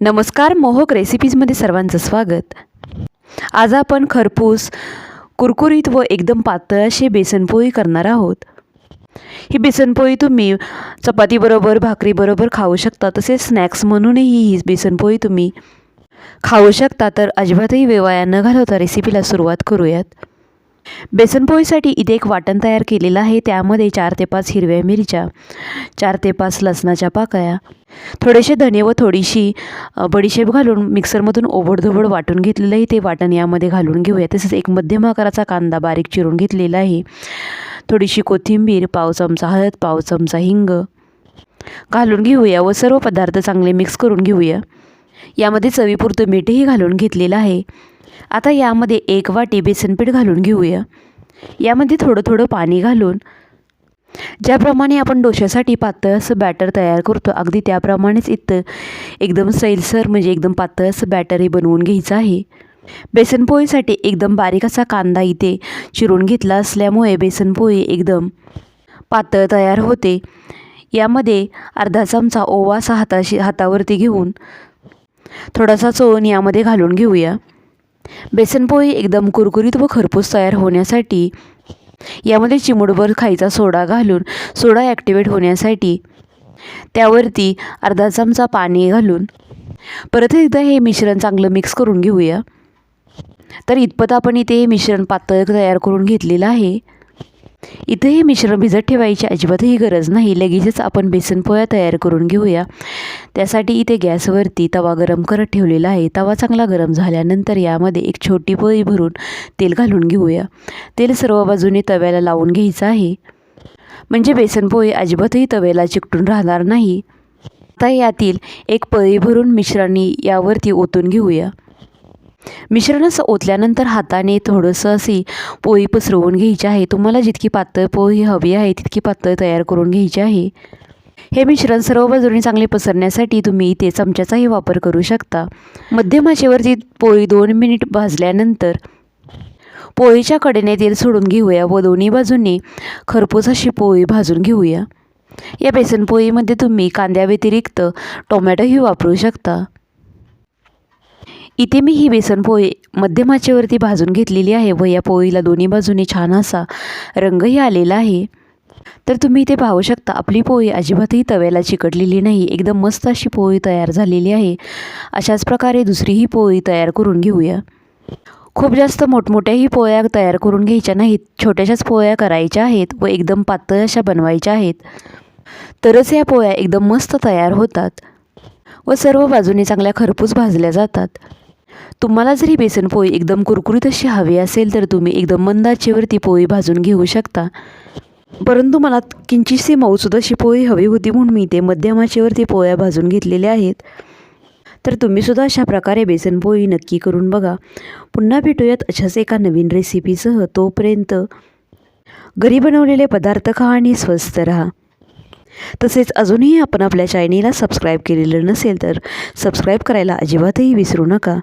नमस्कार मोहक रेसिपीजमध्ये सर्वांचं स्वागत. आज आपण खरपूस कुरकुरीत व एकदम पातळ अशी बेसनपोळी करणार आहोत. ही बेसनपोळी तुम्ही चपातीबरोबर भाकरीबरोबर खाऊ शकता तसेच स्नॅक्स म्हणूनही ही बेसनपोळी तुम्ही खाऊ शकता. तर अजिबातही वेवाया न घालवता रेसिपीला सुरुवात करूयात. बेसनपोळीसाठी इथे एक वाटण तयार केलेलं आहे त्यामध्ये चार ते पाच हिरव्या मिरच्या चार ते पाच लसणाच्या पाकळ्या थोडेसे धने व थोडीशी बडीशेप घालून मिक्सरमधून ओबडधोबड वाटून घेतलेलं आहे ते वाटण यामध्ये घालून घेऊया. तसेच एक मध्यम आकाराचा कांदा बारीक चिरून घेतलेला आहे. थोडीशी कोथिंबीर पाव चमचा हळद पाव चमचा हिंग घालून घेऊया व सर्व पदार्थ चांगले मिक्स करून घेऊया. यामध्ये चवीपुरतं मीठही घालून घेतलेलं आहे. आता यामध्ये एक वाटी बेसनपीठ घालून घेऊया. यामध्ये थोडं थोडं पाणी घालून ज्याप्रमाणे आपण डोशासाठी पातळ असं बॅटर तयार करतो अगदी त्याप्रमाणेच इथं एकदम सैलसर म्हणजे एकदम पातळ असं बॅटरही बनवून घ्यायचं आहे. बेसनपोळीसाठी एकदम बारीक असा कांदा इथे चिरून घेतला असल्यामुळे बेसनपोळी एकदम पातळ तयार होते. यामध्ये अर्धा चमचा ओवा असा हाताशी हातावरती घेऊन थोडासा चोळून यामध्ये घालून घेऊया. बेसनपोळी एकदम कुरकुरीत व खरपूस तयार होण्यासाठी यामध्ये चिमुडभर खायचा सोडा घालून सोडा ॲक्टिवेट होण्यासाठी त्यावरती अर्धा चमचा पाणी घालून परत एकदा हे मिश्रण चांगलं मिक्स करून घेऊया. तर इतपत आपण इथे हे मिश्रण पातळ तयार करून घेतलेलं आहे. इथं हे मिश्रण भिजत ठेवायची अजिबातही गरज नाही. लगेचच आपण बेसन पोळ्या तयार करून घेऊया. त्यासाठी इथे गॅसवरती तवा गरम करत ठेवलेला आहे. तवा चांगला गरम झाल्यानंतर यामध्ये एक छोटी पोळी भरून तेल घालून घेऊया. तेल सर्व बाजूने तव्याला लावून घ्यायचं आहे. म्हणजे बेसनपोळी अजिबातही तव्याला चिकटून राहणार नाही. आता यातील एक पळी भरून मिश्रणी यावरती ओतून घेऊया. मिश्रण असं ओतल्यानंतर हाताने थोडंसं अशी पोळी पसरवून घ्यायची आहे. तुम्हाला जितकी पातळ पोळी हवी आहे तितकी पातळ तयार करून घ्यायची आहे. हे मिश्रण सर्व बाजूने चांगले पसरण्यासाठी तुम्ही इथे चमच्याचाही वापर करू शकता. मध्यम आचेवरती पोळी दोन मिनिट भाजल्यानंतर पोळीच्या कडेने तेल सोडून घेऊया व दोन्ही बाजूंनी खरपूस अशी पोळी भाजून घेऊया. या बेसन पोळीमध्ये तुम्ही कांद्याव्यतिरिक्त टोमॅटोही वापरू शकता. इथे मी ही बेसन पोहे मध्यम आचेवरती भाजून घेतलेली आहे व या पोळीला दोन्ही बाजूने छान असा रंगही आलेला आहे. तर तुम्ही इथे पाहू शकता आपली पोळी अजिबातही तव्याला चिकटलेली नाही एकदम मस्त अशी पोळी तयार झालेली आहे. अशाच प्रकारे दुसरीही पोळी तयार करून घेऊया. खूप जास्त मोठमोठ्याही पोळ्या तयार करून घ्यायच्या नाहीत छोट्याशाच पोळ्या करायच्या आहेत व एकदम पातळ अशा बनवायच्या आहेत. तरच या पोळ्या एकदम मस्त तयार होतात व सर्व बाजूने चांगल्या खरपूस भाजल्या जातात. तुम्हाला जर ही बेसनपोळी एकदम कुरकुरीत अशी हवी असेल तर तुम्ही एकदम मंद आचेवरती पोळी भाजून घेऊ शकता. परंतु मला किंचितशी मऊसूद अशी पोळी हवी होती म्हणून मी ते मध्यम आचेवरती पोळ्या भाजून घेतलेल्या आहेत. तर तुम्हीसुद्धा अशा प्रकारे बेसन पोळी नक्की करून बघा. पुन्हा भेटूयात अशाच एका नवीन रेसिपीसह तोपर्यंत घरी बनवलेले पदार्थ खा आणि स्वस्त राहा. तसेच अजूनही आपण आपल्या चॅनेलला सबस्क्राईब केलेलं नसेल तर सबस्क्राईब करायला अजिबातही विसरू नका.